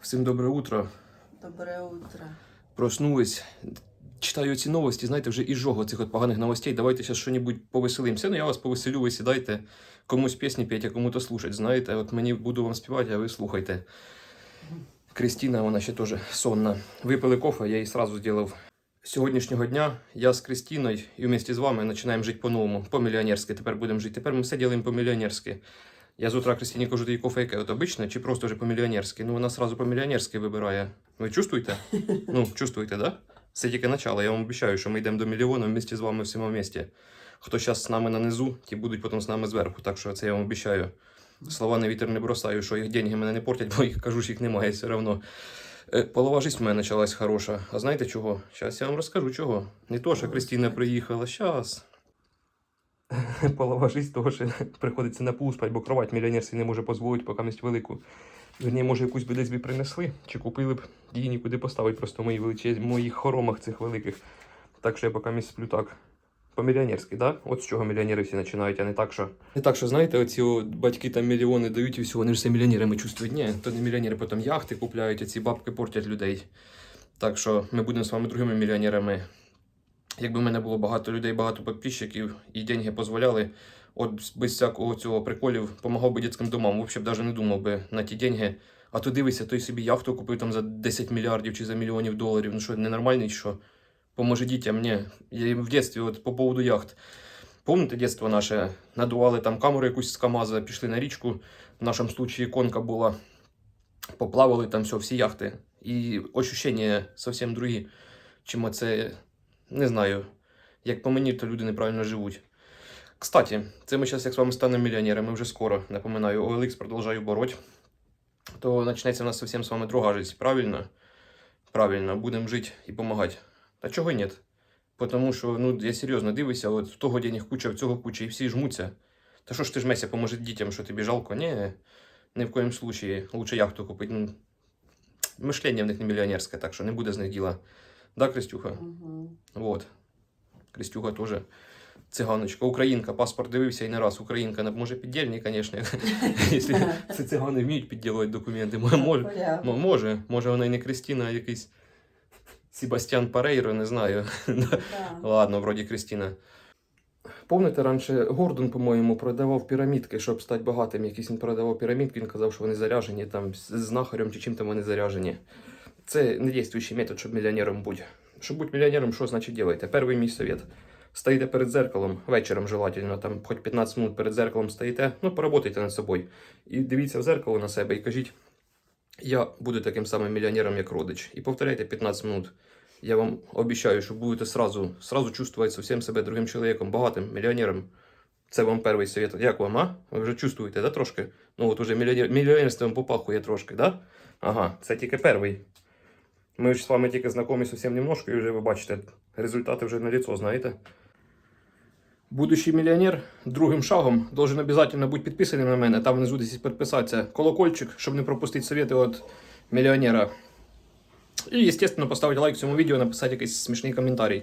Всім добре утро. Доброе утро. Проснулись. Читаю ці новості, знаєте, вже і жого цих от поганих новостей. Давайте зараз щось повеселимося. Ну, я вас повеселю, ви сідайте, комусь пісні п'ять, а кому-то слушать. Знаєте, от мені буду вам співати, а ви слухайте. Крістіна, вона ще теж сонна. Випили кофе, я їй сразу зробив. З сьогоднішнього дня я з Крістіною і вместе з вами починаємо жити по-новому, по-мільйонерськи. Тепер будемо жити. Тепер ми все робимо по-мільйонерськи. Я з утра Кристині кажу, ти кофе яке от обичне, чи просто вже по-мільйонерськи? Ну, вона сразу по-мільйонерськи вибирає. Ви чувствуєте? Ну, чувствуєте, да? Це тільки начало. Я вам обіцяю, що ми йдемо до мільйона вместе з вами всіма вместе. Хто зараз з нами на низу, ті будуть потім з нами зверху. Так що це я вам обіцяю. Слова на вітер не бросаю, що їх деньги мене не портять, бо їх кажу, що їх немає все одно. Е, Полова жизнь в мене почалась хороша. А знаєте чого? Зараз я вам розкажу чого. Не то, що Кристина приїхала, зараз. Полова жизнь того, що приходиться на пул спать, бо кровать мільйонерський не може дозволити, поки мість велику. Верні, може, якусь би десь би принесли, чи купили б її нікуди поставити, просто в моїй величезні, моїх хоромах цих великих. Так що я поки мість сплю так. По-мільйонерськи, да? От з чого мільйонери всі починають, а не так, що. Не так, що знаєте, оці от батьки там мільйони дають і все, вони ж все мільйонерами чувствують. Ні, то не мільйонери, потім яхти купляють, а ці бабки портять людей. Так що ми будемо з вами другими мільйонерами. Якби в мене було багато людей, багато підписчиків і деньги дозволяли, от без всякого цього приколів помагав би дитячим домам. Взагалі б навіть не думав би на ті деньги. А то дивися, той собі яхту купив там за 10 мільярдів чи за мільйонів доларів. Ну що, ненормальний, що? Поможе дітям, ні. Я в дитинстві, от по поводу яхт. Помните дитинство наше? Надували там камеру якусь з КАМАЗа, пішли на річку. В нашому случаї конка була. Поплавали там все, всі яхти. І ощущення зовсім другі, чим оце, не знаю. Як по мені, то люди неправильно живуть. Кстати, це ми зараз як з вами станемо мільйонерами вже скоро. Напоминаю, OLX продовжую бороть. То почнеться в нас зовсім з вами друга життя, правильно? Правильно, будемо жити і допомагати. Та чого ні? Тому що, ну, я серйозно дивлюся, от в того денег куча, в цього куча, і всі жмуться. Та що ж ти жмеся, поможе дітям, що тобі жалко? Ні, ні в коєму случаї. Лучше яхту купити. Ну, мишлення в них не мільйонерське, так що не буде з них діла. Да, Крестюха? Угу. Вот. Крестюха теж циганочка. Українка, паспорт дивився і не раз. Українка, може піддільні, звісно. Якщо це цигани вміють підділувати документи. Може, Може, може вона і не Крістіна, а якийсь Себастьян Парейро, не знаю. Ладно, вроді Крістіна. Помните, раніше Гордон, по-моєму, продавав пірамідки, щоб стати багатим. Якийсь він продавав пірамідки, він казав, що вони заряжені там з знахарем чи чим там вони заряжені. Це не дійствуючий метод, щоб мільйонером бути. Щоб бути мільйонером, що значить делайте? Перший мій совет. Стоїте перед зеркалом, вечором желательно, там хоч 15 минут перед зеркалом стоїте, ну поработайте над собою. І дивіться в зеркало на себе і кажіть, я буду таким самим мільйонером, як родич. І повторяйте 15 минут. Я вам обіцяю, що будете сразу, сразу чувствувати зовсім себе другим чоловіком, багатим, мільйонером. Це вам перший совет. Як вам, а? Ви вже чувствуєте, да, трошки? Ну, от уже мільйонер, мільйонерством попахує трошки, да? Ага, це тільки перший. Ми ж з вами тільки знайомі зовсім немножко, і вже ви бачите, результати вже на лицо, знаєте. Будущий мільйонер другим шагом должен обязательно бути підписаний на мене. Там внизу десь підписатися колокольчик, щоб не пропустити совети від мільйонера. І, естественно, поставити лайк цьому відео, написати якийсь смішний коментарій.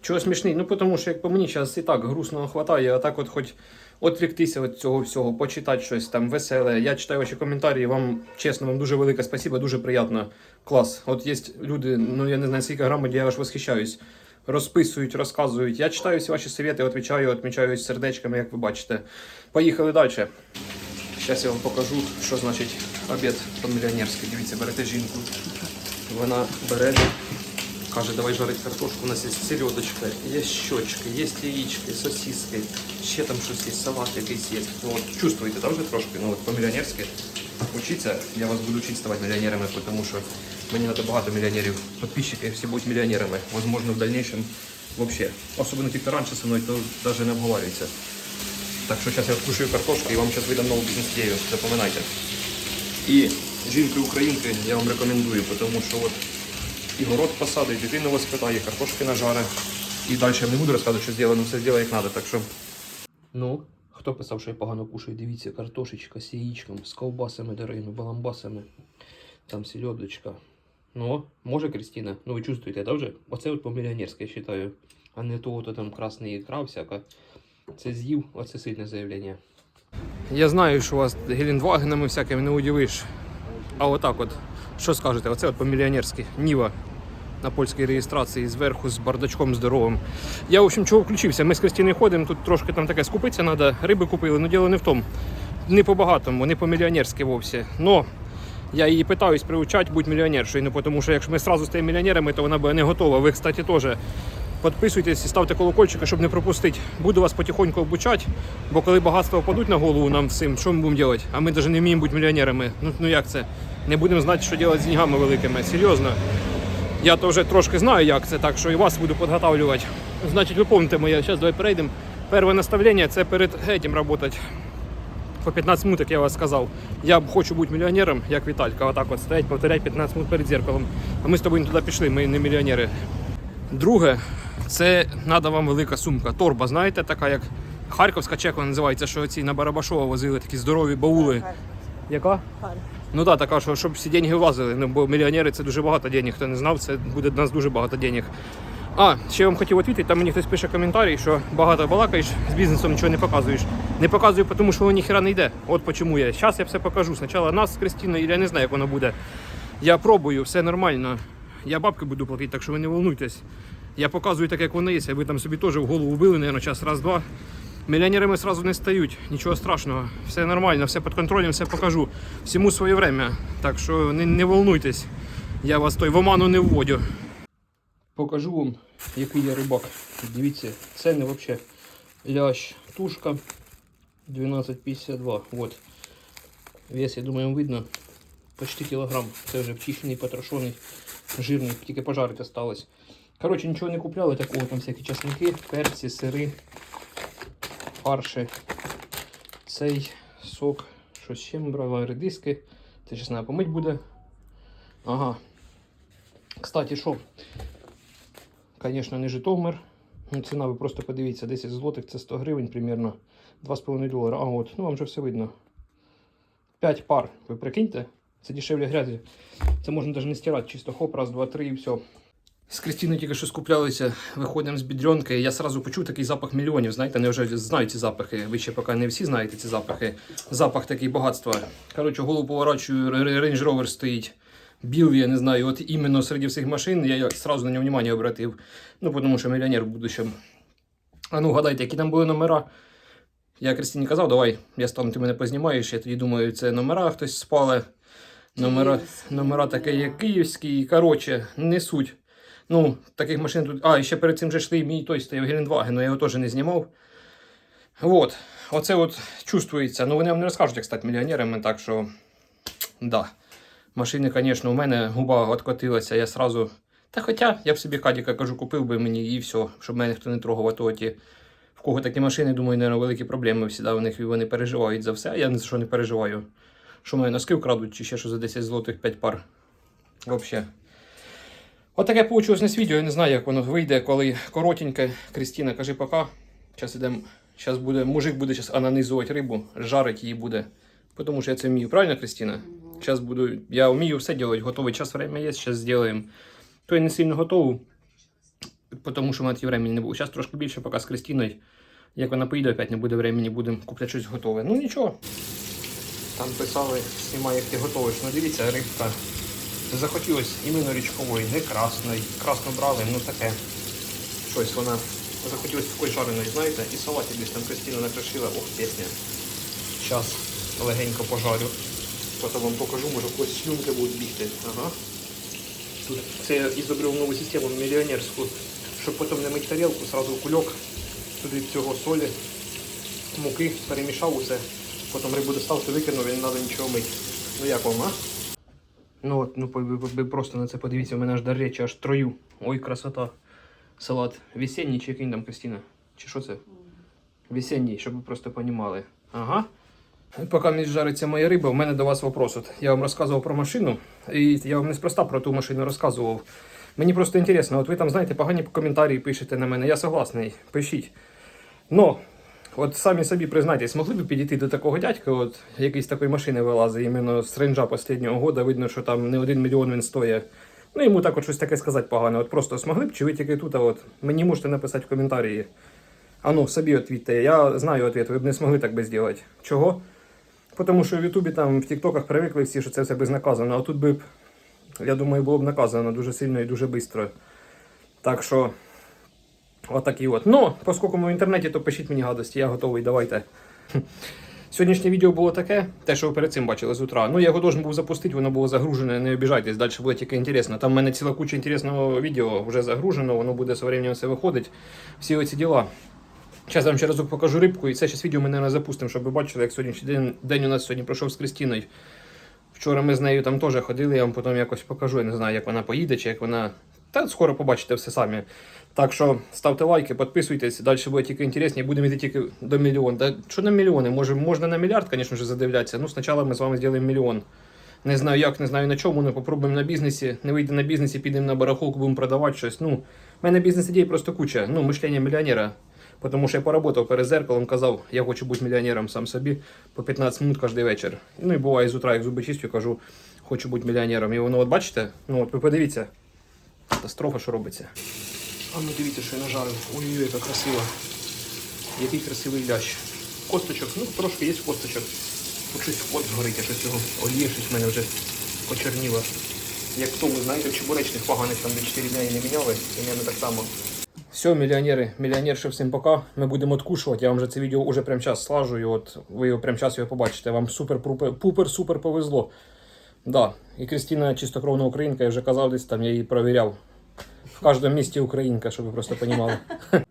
Чого смішний? Ну, тому що, як по мені, зараз і так грустно хватає, а так от хоч відвліктися від цього всього, почитати щось там веселе. Я читаю ваші коментарі, вам чесно, вам дуже велике спасибо, дуже приємно. Клас. От є люди, ну я не знаю, скільки грамоті, я аж восхищаюсь. Розписують, розказують. Я читаю всі ваші совєти, відмічаю сердечками, як ви бачите. Поїхали далі. Зараз я вам покажу, що значить обід по-мільйонерськи. Дивіться, берете жінку. Вона бере, каже, давай жарить картошку. У нас є селедочка, є щочки, є яєчки, сосиски, ще там щось є, салат якийсь є. Ну от чувствуєте, там вже трошки, ну от по-мільйонерськи. Учиться, я вас буду вчити ставати мільйонерами, тому що мені треба багато мільйонерів. Підписчики всі будуть мільйонерами. Возможно, в дальнейшем вообще. Особливо ті, хто раніше зі мною, то навіть не обговорюється. Так що зараз я откушую картошку і вам зараз видам нову бізнес-ідею, запам'ятайте. І жінки-українки я вам рекомендую, тому що от і город посадить, дитину воспитає, картошки нажаре. І далі я не буду розказувати, що зроблено, все зробить як треба. Так що. Ну, хто писав, що я погано кушаю, дивіться, картошечка з яєчком, з ковбасами дорогими, баламбасами, там сельодочка. Ну, може, Кристина, ну ви чувствуєте, да, вже? Оце от по-мільйонерськи, я вважаю. А не то, то там красний ікра всяка. Це з'їв, оце сильне заявлення. Я знаю, що вас гелендвагенами всякими не удивиш. А отак от Що скажете? Оце от по-мільйонерськи. Ніва на польській реєстрації зверху з бардачком здоровим. Я, в общем, чого включився? Ми з Кристиною ходимо, тут трошки там таке скупитися треба, риби купили, але діло не в тому. Не по-багатому, не по-мільйонерськи вовсі. Но я її питаюсь приучати бути мільйонершою, ну, тому що якщо ми одразу стаємо мільйонерами, то вона буде не готова. Ви, кстати, теж підписуйтесь і ставте колокольчики, щоб не пропустити. Буду вас потихоньку обучати, бо коли багатства впадуть на голову нам всім, що ми будемо робити? А ми навіть не вміємо бути мільйонерами. Ну, ну як це? Не будемо знати, що робити з деньгами великими. Серйозно. Я то вже трошки знаю, як це, так що і вас буду підготовлювати. Значить, ви помните моє, зараз давай перейдемо. Перше наставлення це перед этим працювати. По 15 минут, як я вас сказав. Я хочу бути мільйонером, як Віталька. Отак от стоять, повторять 15 минут перед зеркалом. А ми з тобою не туди пішли, ми не мільйонери. Друге, це треба вам велика сумка. Торба, знаєте, така як Харківська чеква називається, що ці на Барабашова возили такі здорові баули. Яка? Ну так, така, що щоб всі деньги влазили. Ну, бо мільйонери це дуже багато денег. Хто не знав, це буде для нас дуже багато денег. А, ще я вам хотів відповідати, там мені хтось пише коментарі, що багато балакаєш з бізнесом, нічого не показуєш. Не показую, тому що воно ніхера не йде. От чому я. Зараз я все покажу. Спочатку нас з Кристиною, я не знаю, як воно буде. Я пробую, все нормально. Я бабки буду платити, так що ви не волнуйтесь. Я показую так, як воно є. Ви там собі теж в голову вбили, наверное, час, раз-два. Мільйонерами сразу не стають, нічого страшного, все нормально, все під контролем, все покажу. Всьому своє время. Так що не, не волнуйтесь, я вас той в оману не вводю. Покажу вам, який я рибак. Дивіться, ціни взагалі. Лящ, тушка 12,52. Вот. Вес, я думаю, видно. Почти кілограм. Це вже вчищений, потрошений, жирний, тільки пожарити осталось. Коротше, нічого не купляли такого, там всякі часники, перці, сири, фарши. Цей сок, що ще ми брали, редиски. Це зараз треба помить буде. Ага. Кстати, що? Звісно, не Житомир. Ну, ціна, ви просто подивіться, 10 злотих це 100 гривень примерно. 2,5 долара. А от, ну вам вже все видно. 5 пар, ви прикиньте, це дешевле грязі. Це можна навіть не стирати, чисто хоп, раз, два, три і все. З Кристиною тільки що скуплялися, виходимо з бідренки. Я сразу почув такий запах мільйонів. Знаєте, вони вже знають ці запахи. Ви ще поки не всі знаєте ці запахи. Запах такий багатства. Коротше, голову поворачую, Range Rover стоїть. Білий, я не знаю, от іменно серед всіх машин я сразу на нього внимание обратив. Ну, тому що мільйонер в будущем. А ну, гадайте, які там були номера. Я Кристині казав, давай, я стану, ти мене познімаєш. Я тоді думаю, це номера хтось спали. Номера, номера таке, як київські. Коротше, не суть. Ну, таких машин тут. А, і ще перед цим же йшли мій той стояв Гелендваген, але я його теж не знімав. Вот. Оце от чувствується. Ну, вони вам не розкажуть, як стати мільйонерами, так що. Да. Машини, звісно, у мене губа відкотилася, я сразу. Та хоча я б собі Кадіка кажу, купив би мені і все, щоб мене ніхто не трогав, а то ті. В кого такі машини, думаю, наверное, великі проблеми всіда у них вони переживають за все. Я ні за що не переживаю. Що мене носки вкрадуть, чи ще що за 10 злотих 5 пар. Взагалі. Отаке получилось на відео, я не знаю, як воно вийде, коли коротеньке. Крістіна, кажи пока. Зараз ідемо. Зараз буде, мужик буде зараз ананизувати рибу, жарить її буде. Тому що я це вмію, правильно, Крістіна? Зараз буду. Я вмію все робити, готовий час время є, зараз зробимо. То я не сильно готовий, тому що в мене времени не було. Зараз трошки більше, поки з Крістіною. Як вона поїде, опять не буде времени, будемо купляти щось готове. Ну нічого. Там писали, знімай, як ти готовиш. Ну дивіться, рибка. Захотілося іменно річкової, не красної. Красну брали, ну таке. Щось вона захотілося такої жареної, знаєте, і салатик десь там Кристина накришила, ох, пісня. Зараз легенько пожарю. Потім вам покажу, може когось слюнки будуть бігти. Ага. Тут це я ізобрив нову систему мільйонерську, щоб потім не мити тарілку, сразу в кульок, туди всього солі, муки, перемішав усе. Потім рибу достав, то викинув, і не треба нічого мити. Ну як вам, а? Ну от, ну ви, просто на це подивіться, у мене аж до речі, аж трою. Ой, красота. Салат весенній чи який там, Кристина? Чи що це? Весенній, щоб ви просто понімали. Ага. Поки мені жариться моя риба, у мене до вас вопрос. От я вам розказував про машину, і я вам неспроста про ту машину розказував. Мені просто інтересно, от ви там знаєте, погані коментарі пишете на мене, я согласний, пишіть. Но, от самі собі признайтесь, могли б підійти до такого дядька, от якийсь такої машини вилазить, іменно з ренджа останнього года, видно, що там не один мільйон він стоїть. Ну, йому так щось таке сказати погане. От просто змогли б, чи ви тільки тут, а от мені можете написати в коментарі. А ну, собі відповідьте. Я знаю відповідь, ви б не змогли так би зробити. Чого? Тому що в Ютубі там в Тіктоках привикли всі, що це все безнаказано, а тут би б я думаю, було б наказано дуже сильно і дуже швидко. Так що, отакі от. Ну, оскільки ми в інтернеті, то пишіть мені гадості, я готовий, давайте. Сьогоднішнє відео було таке, те, що ви перед цим бачили з утра. Ну, я його должен був запустити, воно було загружене, не обіжайтесь, далі буде тільки інтересно. Там в мене ціла куча інтересного відео вже загружено, воно буде временем все виходить. Всі оці діла. Зараз я вам ще разок покажу рибку, і це зараз відео ми, наверное, запустимо, щоб ви бачили, як сьогоднішній день, день у нас сьогодні пройшов з Кристиною. Вчора ми з нею там теж ходили, я вам потім якось покажу. Я не знаю, як вона поїде, чи як вона. Та скоро побачите все самі. Так що ставте лайки, підписуйтесь, далі буде тільки інтересніше, будемо йти тільки до мільйона. Та що на мільйони? Може, можна на мільярд, звісно ж, задивлятися. Ну, спочатку ми з вами зробимо мільйон. Не знаю як, не знаю на чому, але попробуємо на бізнесі. Не вийде на бізнесі, підемо на барахолку, будемо продавати щось. Ну, в мене бізнес-ідей просто куча. Ну, мишлення мільйонера. Тому що я поработав перед зеркалом, казав, я хочу бути мільйонером сам собі по 15 минут кожен вечір. Ну і буває з утра, як зуби чистю, кажу, хочу бути мільйонером. І воно, от бачите, ну от ви подивіться, катастрофа, що робиться. А ну дивіться, що я нажарив. Ой-ой, яка красива. Який красивий лящ. Косточок, ну трошки є косточок. Тут щось от згорить, а щось його оліє, щось в мене вже почерніло. Як в тому, знаєте, в чебуречних поганих там де 4 дня і не міняли, і мене так само. Все, мільйонери, мільйонерші, всім пока. Ми будемо откушувати. Я вам вже це відео уже прямо час слажу, от ви його прямо час його побачите. Вам супер пупер супер повезло. Да, і Кристина чистокровна українка, я вже казав десь там, я її провіряв. В кожному місті українка, щоб ви просто розуміли.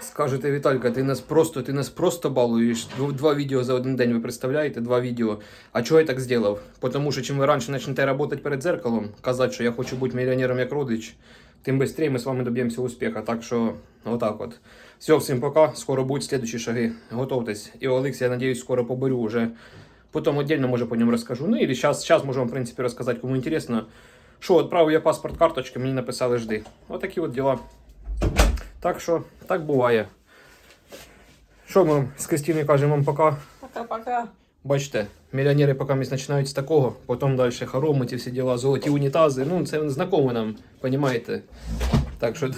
Скажете, Віталька, ти нас просто, ти нас просто балуєш. Два відео за один день, ви представляєте? Два відео. А чого я так зробив? Тому що чим ви раніше почнете працювати перед зеркалом, казати, що я хочу бути мільйонером як родич, тим швидше ми з вами доб'ємося успіху. Так що, отак от. Все, всім пока. Скоро будуть слідчі шаги. Готовтесь. І Олекс, я надіюсь, скоро поберу уже. Потім отдельно, може, по ньому розкажу. Ну, или зараз, зараз можу вам, в принципі, розказати, кому інтересно. Що, відправив я паспорт, карточки, мені написали жди. Отакі от діла. Так що, так буває. Що ми з Кристиною кажемо вам пока. Пока-пока. Бачите, мільйонери поки починають з такого, потім далі хоромить і всі діла, золоті унітази. Ну, це знакомо нам, розумієте? Так що